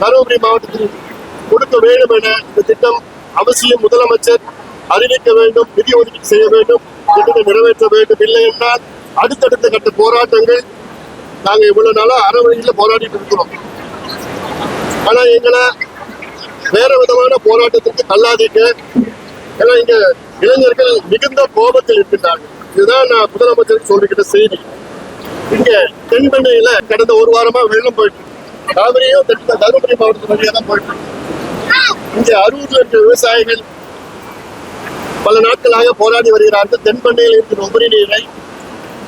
தருமபுரி மாவட்டத்தில் கொடுக்க வேண்டும் என இந்த திட்டம் அவசியம் முதலமைச்சர் அறிவிக்க வேண்டும் நிதி ஒதுக்கீடு செய்ய வேண்டும் திட்டத்தை நிறைவேற்ற வேண்டும். இல்லை என்றால் அடுத்தடுத்த கட்ட போராட்டங்கள் நாங்க இவ்வளவு நாளா அறவழியில போராடிட்டு இருக்கிறோம். ஆனா எங்களை வேற விதமான போராட்டத்திற்கு தள்ளாதீங்க. ஏன்னா இங்க இளைஞர்கள் மிகுந்த கோபத்தில் இருக்கின்றார்கள். இதுதான் நான் முதலமைச்சருக்கு சொல்லிக்கிட்ட செய்தி. இங்க தென்பெண்ணையில கடந்த ஒரு வாரமா வெள்ளம் போயிட்டு காவிரியும் தென் தருமபுரி மாவட்டத்து வழியாக தான் போயிட்டு இங்கே அறுபது லட்சம் விவசாயிகள் பல நாட்களாக போராடி வருகிறார்கள். தென்பண்ணையில் இருக்கிற உபரி நீரை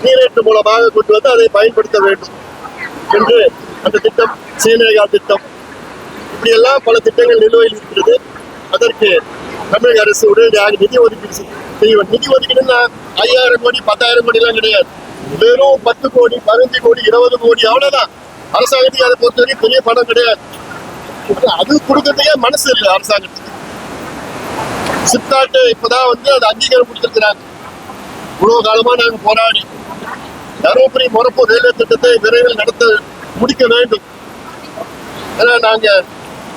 நீரேற்று மூலமாக கொண்டு வந்து அதை பயன்படுத்த வேண்டும் என்று அந்த திட்டம் சீனேகா திட்டம் இப்படியெல்லாம் பல திட்டங்கள் நிலுவையில் இருக்கிறது. அதற்கு தமிழக அரசு உடனடியாக நிதி ஒதுக்கீடு செய்ய நிதி ஒதுக்கீடுன்னா ஐயாயிரம் கோடி பத்தாயிரம் கோடி எல்லாம் கிடையாது. வெறும் பத்து கோடி பதினஞ்சு கோடி இருபது கோடி அவ்வளவுதான். அரசாங்கத்துக்கு அதை பொறுத்தவரைக்கும் பெரிய படம் கிடையாது. அது கொடுக்கறதுக்கே மனசு இல்லை அரசாங்கத்துக்கு. சிப்காட்டு இப்பதான் வந்து அது அங்கீகாரம் கொடுத்திருக்கிறாங்க இவ்வளவு காலமா நாங்க போராடி தருமபுரி மொரப்பூர் ரயில்வே திட்டத்தை விரைவில் நடத்த முடிக்க வேண்டும். ஏன்னா நாங்க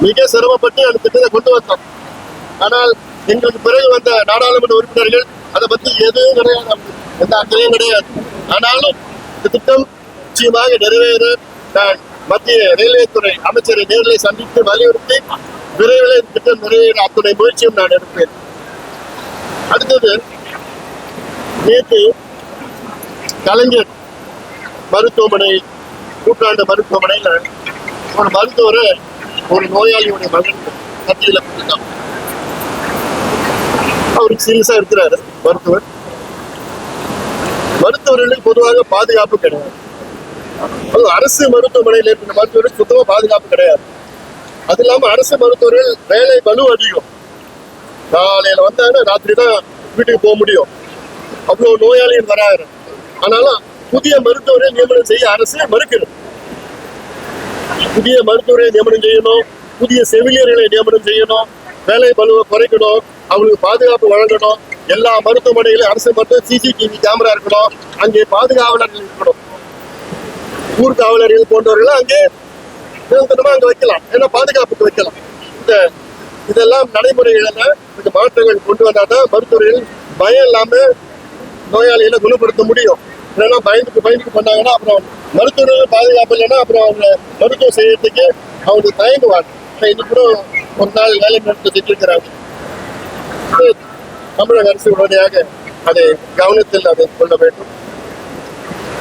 மிக சிரமப்பட்டு அந்த திட்டத்தை கொண்டு வந்தோம். ஆனால் எங்களுக்கு பிறகு வந்த நாடாளுமன்ற உறுப்பினர்கள் அதை பத்தி எதுவும் கிடையாது. எந்த அக்கறையும் கிடையாது. ஆனாலும் இந்த திட்டம் நிச்சயமாக நிறைவேற நான் மத்திய ரயில்வே துறை அமைச்சரை நேரில் சந்தித்து வலியுறுத்தி விரைவில் திட்டம் நிறைவேற அத்துணை முயற்சியும் நான் எடுப்பேன். அடுத்தது நேற்று கலைஞர் மருத்துவமனை நூற்றாண்டு மருத்துவமனையில ஒரு மருத்துவரை ஒரு நோயாளியுடைய மகன் மத்தியில் அவருக்கு சீரியஸாக இருக்கிறாரு மருத்துவர். மருத்துவர்களுக்கு பொதுவாக பாதுகாப்பு கிடையாது. அதுவும் அரசு மருத்துவமனையில் இருக்கிற மருத்துவர்களுக்கு சுத்தமா பாதுகாப்பு கிடையாது. அது இல்லாம அரசு மருத்துவர்கள் வேலை பலு அதிகம். காலையில வந்தாங்கன்னா ராத்திரி தான் வீட்டுக்கு போக முடியும். அவ்வளவு நோயாளிகள் வராங்க. ஆனாலும் புதிய மருத்துவரை நியமனம் செய்ய அரசு மறுக்கிறது புதிய மருத்துவரை நியமனம் செய்யணும். புதிய செவிலியர்களை நியமனம் செய்யணும். வேலை பலுவை குறைக்கணும். அவங்களுக்கு பாதுகாப்பு வழங்கணும். எல்லா மருத்துவமனையிலும் அரசு மருத்துவ சிசிடிவி கேமரா இருக்கணும். அங்கே பாதுகாவலர்கள் இருக்கணும். ஊர் காவலர்கள் போன்றவர்கள்லாம் அங்கே நிரந்தரமா அங்க வைக்கலாம். ஏன்னா பாதுகாப்புக்கு வைக்கலாம். இந்த இதெல்லாம் நடைமுறைகள இந்த மாற்றங்கள் கொண்டு வந்தாதான் மருத்துவர்கள் பயம் இல்லாம நோயாளிகளை குணப்படுத்த முடியும். இல்லைன்னா பயந்துக்கு பயந்துக்கு பண்ணாங்கன்னா அப்புறம் மருத்துவர்கள் பாதுகாப்பு இல்லைன்னா அப்புறம் அவங்க மருத்துவம் செய்யறதுக்கு அவங்களுக்கு தயங்குவாங்க. இன்னும் கூட ஒரு நாள் வேலை நிறுத்தம் செஞ்சிருக்கிறாங்க. தமிழக அரசு உடனடியாக அதை கவனத்தில் அதை கொள்ள வேண்டும்.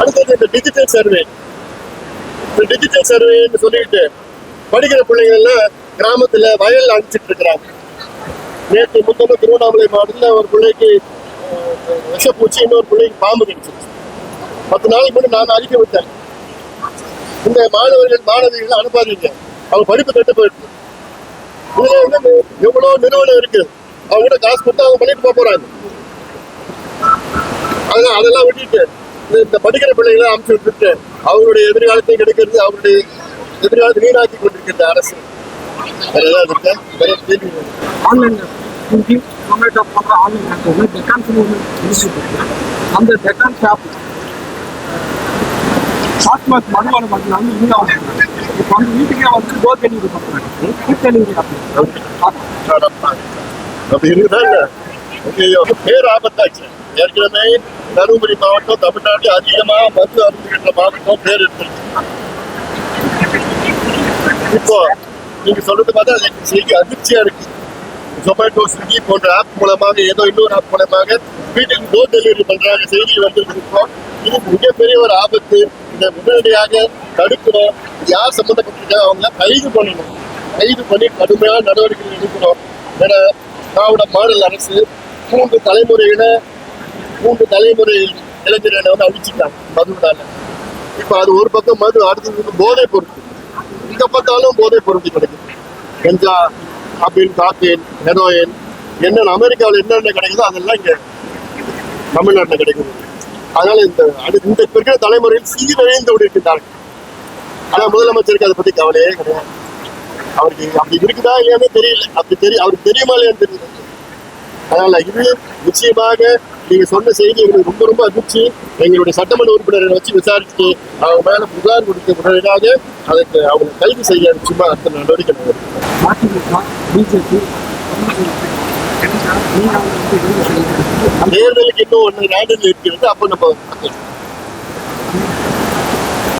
அடுத்தது இந்த டிஜிட்டல் சர்வே இந்த டிஜிட்டல் சர்வேன்னு சொல்லிட்டு படிக்கிற பிள்ளைங்கள்லாம் கிராமத்துல வயல்ல அனுப்பிச்சிட்டு இருக்கிறாங்க. நேற்று முத்தம் திருவண்ணாமலை மாவட்டத்துல ஒரு பிள்ளைக்கு அஹ், விஷப்பூச்சி இன்னொரு பிள்ளைக்கு பாம்பு கிடைச்சிருச்சு பத்து நாளைக்கு முன்னாடி நான் அறிக்கை விட்டேன். இந்த மாணவர்கள் மாணவிகள் அனுப்பாதீங்க. அவங்க படிப்பு கெட்டு போயிடுது. இதுல வந்து எவ்வளவு நிறுவனம் இருக்கு? அவங்க கிட்ட காசு கொடுத்து அவங்க பண்ணிட்டு போக போறாங்க. அதெல்லாம் அதெல்லாம் விட்டுட்டு இந்த- படிக்கிற பிள்ளைகளை அனுப்பிச்சு விட்டுட்டு அவங்களுடைய எதிர்காலத்தை கிடைக்கிறது அவருடைய எதிர்காலத்தை வீணாக்கி கொண்டிருக்கிற அரசு. வேற ஏதாவது இருக்கா? வேற கேள்வி? ஆன்லைன் ஸ்விக்கி ஜொமேட்டோ போன்ற ஆன்லைன் ஆப் வந்து டெக்கான் மூவ்மெண்ட் இன்ஸ்டியூட் அந்த டெக்கான் மறுவாரம் இங்கே இப்போ வந்து வீட்டுக்கே வந்து டோர் டெலிவரி பண்ணுறாங்க ஃபுட் டெலிவரி ஆப் அப்படி இருக்குதாங்க ஐயோ பேர் ஆபத்தாச்சு. ஏற்கனவே தருமபுரி மாவட்டம் தமிழ்நாட்டில் அதிகமாக மருந்து அருந்துகின்ற மாவட்டம் பேர் எடுத்திருக்கு இப்போ நீங்க சொல்றது பார்த்தா அது செய்தி அதிர்ச்சியா இருக்கு. ஜொமேட்டோ ஸ்விக்கி போன்ற ஆப் மூலமாக ஏதோ இன்னொரு ஆப் மூலமாக வீட்டுக்கு டோர் டெலிவரி பண்றாங்க செய்தி வந்திருக்கு இது மிகப்பெரிய ஒரு ஆபத்து. இதை உடனடியாக தடுக்கணும். யார் சம்மந்தப்பட்டிருக்காங்க? அவங்க கைது பண்ணணும். கைது பண்ணி கடுமையான நடவடிக்கைகள் எடுக்கணும். ஏன்னா திராவிட மாநில அரசு மூன்று தலைமுறையின மூன்று தலைமுறை இளைஞர்களை வந்து அழிச்சிட்டாங்க மதுனால இப்போ அது ஒரு பக்கம் மது அடுத்தது வந்து போதை பொருட்கள். எங்க பார்த்தாலும் போதை பொருட்கள் கிடைக்குது. கஞ்சா காபின் காப்பின் ஹெரோயின் என்னென்ன அமெரிக்காவில் என்னென்ன கிடைக்குதோ அதெல்லாம் இங்க தமிழ்நாட்டில் கிடைக்குது. அதனால இந்த அது இந்த இருக்கிற தலைமுறையில் சீரழிந்து கொண்டிருக்கிறார்கள் ஆனா முதலமைச்சருக்கு அதை பத்தி கவலையே கிடையாது. அவருக்கு அப்படி இருக்குதா இல்லையானே தெரியல. அப்படி தெரியும் அவருக்கு தெரியுமா இல்லையான்னு தெரியல. அதனால இது நிச்சயமாக நீங்க சொன்ன செய்தி எங்களுக்கு ரொம்ப ரொம்ப அதிர்ச்சி. எங்களுடைய சட்டமன்ற உறுப்பினர்களை வச்சு விசாரிச்சு அவங்க மேல புகார் கொடுக்க உடனடியாக அதுக்கு அவங்க கைது செய்ய நிச்சயமா அடுத்த நடவடிக்கை பிஜேபி தேர்தலுக்கு இன்னும் ஒன்று நாடுகள் இருக்கிறது அப்போ நம்ம